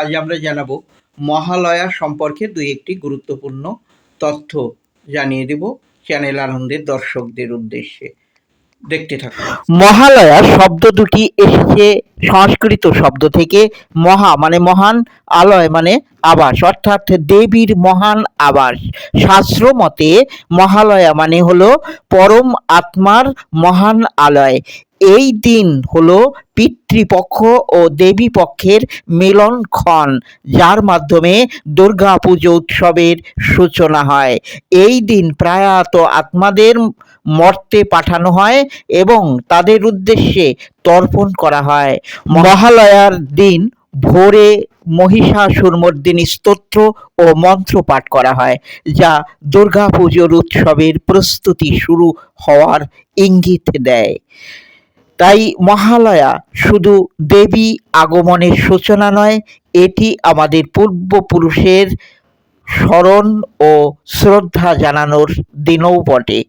আজ আমরা জানাব, মহালয়া সম্পর্কে দুই একটি গুরুত্বপূর্ণ তথ্য জানিয়ে দেব চ্যানেল আনন্দের দর্শকদের উদ্দেশ্যে। দেখতে থাকুন। মহালয়া শব্দ দুটি এসেছে সংস্কৃত শব্দ থেকে মহা মানে মহান আলয় মানে আবাস, অর্থাৎ দেবীর মহান আবাস। শাস্ত্র মতে মহালয়া মানে হলো পরম আত্মার মহান আলয়। এই দিন হলো পিতৃপক্ষ ও দেবী পক্ষের মিলনক্ষণ যার মাধ্যমে দুর্গা পুজো উৎসবের সূচনা হয়। এই দিন প্রায়াত আত্মাদের মর্তে পাঠানো হয় এবং তাদের উদ্দেশ্যে তর্পণ করা হয়। মহালয়ার দিন ভোরে মহিষাসুরমর্দিনী স্তোত্র ও মন্ত্র পাঠ করা হয়, যা দুর্গা পুজোর উৎসবের প্রস্তুতি শুরু হওয়ার ইঙ্গিত দেয়। তাই মহালয়া শুধু দেবী আগমনের সূচনা নয়, এটি আমাদের পূর্বপুরুষের স্মরণ ও শ্রদ্ধা জানানোর দিনও বটে।